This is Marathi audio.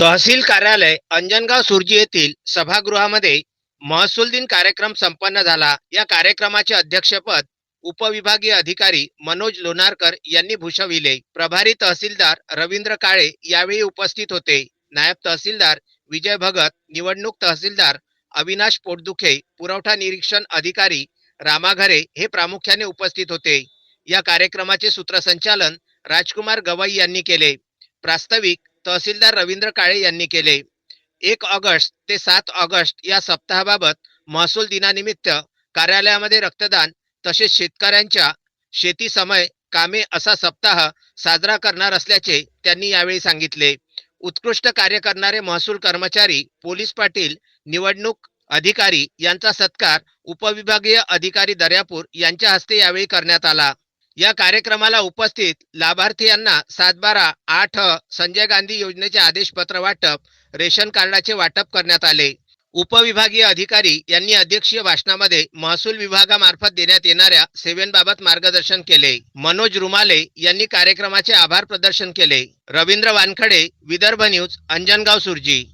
तहसील कार्यालय अंजनगाव सुरजी येथील सभागृहामध्ये महसूल दिन कार्यक्रम संपन्न झाला. या कार्यक्रमाचे अध्यक्षपद उपविभागीय अधिकारी मनोज लोणारकर यांनी भूषविले. प्रभारी तहसीलदार रवींद्र काळे यावेळी उपस्थित होते. नायब तहसीलदार विजय भगत निवडणूक तहसीलदार अविनाश पोटदुखे पुरवठा निरीक्षण अधिकारी रामाघरे हे प्रामुख्याने उपस्थित होते. या कार्यक्रमाचे सूत्रसंचालन राजकुमार गवई यांनी केले. प्रास्ताविक तहसीलदार रवींद्र काळे यांनी केले. एक ऑगस्ट ते सात ऑगस्ट या सप्ताहाबाबत महसूल दिनानिमित्त कार्यालयामध्ये रक्तदान तसेच शेतकऱ्यांच्या शेती समय कामे असा सप्ताह साजरा करणार असल्याचे त्यांनी यावेळी सांगितले. उत्कृष्ट कार्य करणारे महसूल कर्मचारी पोलीस पाटील निवडणूक अधिकारी यांचा सत्कार उपविभागीय अधिकारी दर्यापूर यांच्या हस्ते यावेळी करण्यात आला. या कार्यक्रमाला उपस्थित लाभार्थी सात बारा आठ संजय गांधी योजनेचे आदेशपत्र वाटप रेशन कार्डाचे वाटप करण्यात आले. उपविभागीय अधिकारी यांनी अध्यक्षीय भाषणामध्ये महसूल विभागामार्फत देण्यात येणाऱ्या सेवेंबाबत मार्गदर्शन केले. मनोज रुमाले यांनी कार्यक्रमाचे आभार प्रदर्शन केले. रवींद्र वानखडे विदर्भ न्यूज अंजनगाव सुरजी.